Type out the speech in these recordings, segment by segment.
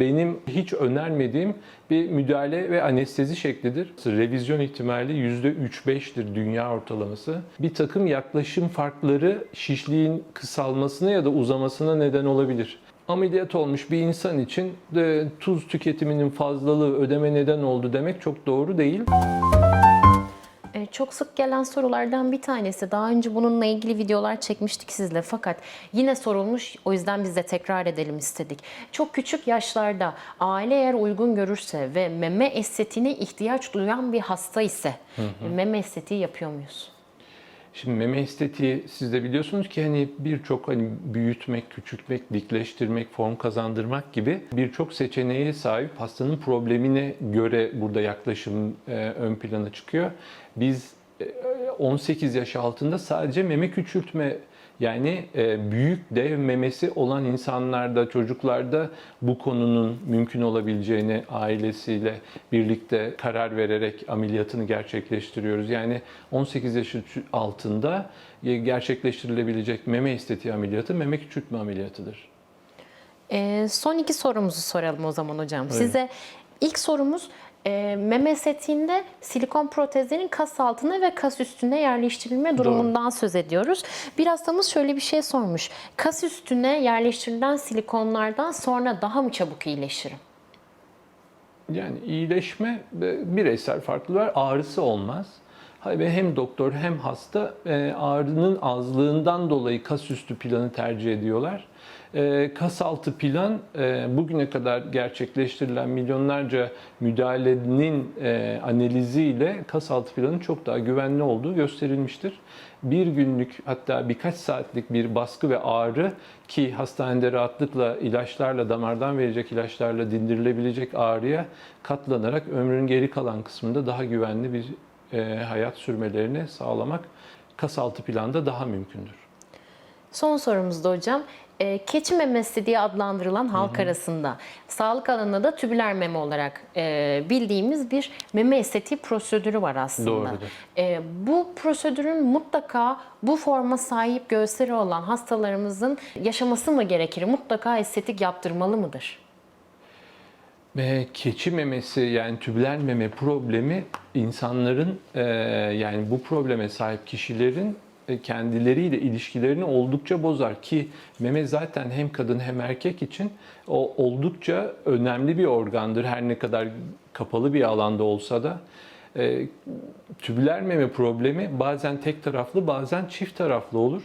Benim hiç önermediğim bir müdahale ve anestezi şeklidir. Revizyon ihtimali %3-5'tir dünya ortalaması. Bir takım yaklaşım farkları şişliğin kısalmasına ya da uzamasına neden olabilir. Ameliyat olmuş bir insan için de tuz tüketiminin fazlalığı ödeme neden oldu demek çok doğru değil. Çok sık gelen sorulardan bir tanesi. Daha önce bununla ilgili videolar çekmiştik sizle fakat yine sorulmuş. O yüzden biz de tekrar edelim istedik. Çok küçük yaşlarda aile eğer uygun görürse ve meme estetiğine ihtiyaç duyan bir hasta ise meme estetiği yapıyor muyuz? Şimdi meme estetiği siz de biliyorsunuz ki hani birçok hani büyütmek, küçültmek, dikleştirmek, form kazandırmak gibi birçok seçeneğe sahip hastanın problemine göre burada yaklaşım e, ön plana çıkıyor. Biz e, 18 yaş altında sadece meme küçültme yani e, büyük dev memesi olan insanlarda, çocuklarda bu konunun mümkün olabileceğini ailesiyle birlikte karar vererek ameliyatını gerçekleştiriyoruz. Yani 18 yaş altında e, gerçekleştirilebilecek meme estetiği ameliyatı meme küçültme ameliyatıdır. Ee, son iki sorumuzu soralım o zaman hocam. Size ilk sorumuz e, meme estetiğinde silikon protezlerin kas altına ve kas üstüne yerleştirilme durumundan söz ediyoruz. Bir hastamız şöyle bir şey sormuş. Kas üstüne yerleştirilen silikonlardan sonra daha mı çabuk iyileşirim? Yani iyileşme bireysel farklılığı var. Ağrısı olmaz. Ve hem doktor hem hasta e, ağrının azlığından dolayı kas üstü planı tercih ediyorlar. E, Kas altı plan e, bugüne kadar gerçekleştirilen milyonlarca müdahalenin analiziyle kas altı planın çok daha güvenli olduğu gösterilmiştir. Bir günlük hatta birkaç saatlik bir baskı ve ağrı ki hastanede rahatlıkla ilaçlarla damardan verecek ilaçlarla dindirilebilecek ağrıya katlanarak ömrünün geri kalan kısmında daha güvenli bir hayat sürmelerini sağlamak kas altı planda daha mümkündür. Son sorumuz da hocam. E, keçi memesi diye adlandırılan halk arasında sağlık alanında da tübüler meme olarak e, bildiğimiz bir meme estetiği prosedürü var aslında. Doğrudur. E, bu prosedürün mutlaka bu forma sahip göğüsleri olan hastalarımızın yaşaması mı gerekir? Mutlaka estetik yaptırmalı mıdır? Ve keçi memesi yani tübüler meme problemi insanların e, yani bu probleme sahip kişilerin e, kendileriyle ilişkilerini oldukça bozar ki meme zaten hem kadın hem erkek için o oldukça önemli bir organdır her ne kadar kapalı bir alanda olsa da. E, tübüler meme problemi bazen tek taraflı bazen çift taraflı olur.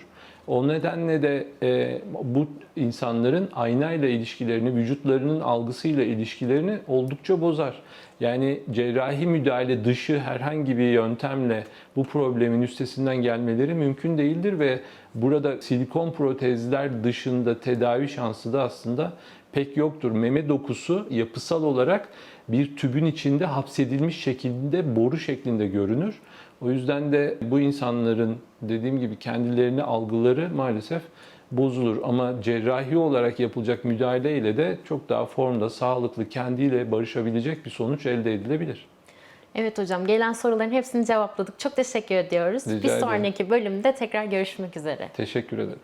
O nedenle de e, bu insanların aynayla ilişkilerini, vücutlarının algısıyla ilişkilerini oldukça bozar. Yani cerrahi müdahale dışı herhangi bir yöntemle bu problemin üstesinden gelmeleri mümkün değildir ve burada silikon protezler dışında tedavi şansı da aslında pek yoktur. Meme dokusu yapısal olarak bir tübün içinde hapsedilmiş şekilde boru şeklinde görünür. O yüzden de bu insanların dediğim gibi kendilerini algıları maalesef bozulur. Ama cerrahi olarak yapılacak müdahale ile de çok daha formda, sağlıklı, kendiyle barışabilecek bir sonuç elde edilebilir. Evet hocam gelen soruların hepsini cevapladık. Çok teşekkür ediyoruz. Rica bir ederim. sonraki bölümde tekrar görüşmek üzere. Teşekkür ederim.